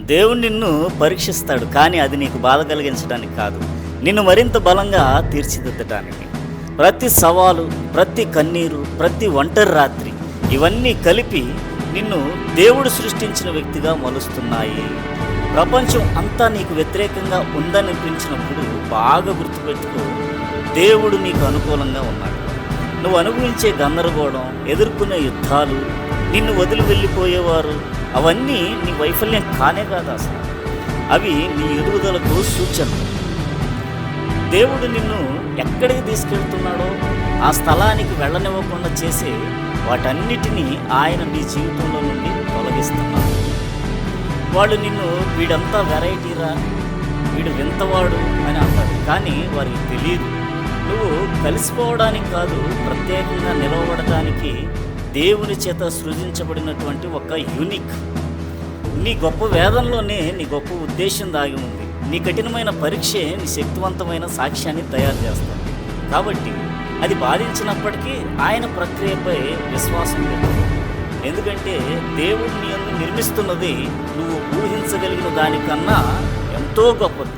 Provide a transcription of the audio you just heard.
దేవుడు నిన్ను పరీక్షిస్తాడు కానీ అది నీకు బాధ కలిగించడానికి కాదు. నిన్ను మరింత బలంగా తీర్చిదిద్దడానికి ప్రతి సవాలు ప్రతి కన్నీరు ప్రతి ఒంటరి రాత్రి ఇవన్నీ కలిపి నిన్ను దేవుడు సృష్టించిన వ్యక్తిగా మలుస్తున్నాయి. ప్రపంచం అంతా నీకు వ్యతిరేకంగా ఉందనిపించినప్పుడు బాగా గుర్తుపెట్టుకో దేవుడు నీకు అనుకూలంగా ఉన్నాడు. నువ్వు అనుభవించే గందరగోళం ఎదుర్కొనే యుద్ధాలు నిన్ను వదిలి వెళ్ళిపోయేవారు అవన్నీ నీ వైఫల్యం కానే కాదు అసలు. అవి నీ ఎదుగుదలకు సూచనలు దేవుడు నిన్ను ఎక్కడికి తీసుకెళ్తున్నాడో ఆ స్థలానికి వెళ్ళనివ్వకుండా చేసే వాటన్నిటినీ ఆయన నీ జీవితంలో నుండి తొలగిస్తున్నాడు. వాళ్ళు నిన్ను వీడంతా వెరైటీరా వీడు వింతవాడు అని అంటారు. కానీ వారికి తెలియదు నువ్వు కలిసిపోవడానికి కాదు ప్రత్యేకంగా నిలవబడటానికి దేవుని చేత సృజించబడినటువంటి ఒక యూనిక్. నీ గొప్ప వేదంలోనే నీ గొప్ప ఉద్దేశం దాగి ఉంది. నీ కఠినమైన పరీక్షే నీ శక్తివంతమైన సాక్ష్యాన్ని తయారు చేస్తుంది. కాబట్టి అది బాధించినప్పటికీ ఆయన ప్రక్రియపై విశ్వాసం పెట్టు ఎందుకంటే దేవుడు నీ నిర్మిస్తున్నది నువ్వు ఊహించగలిగిన దానికన్నా ఎంతో గొప్పది.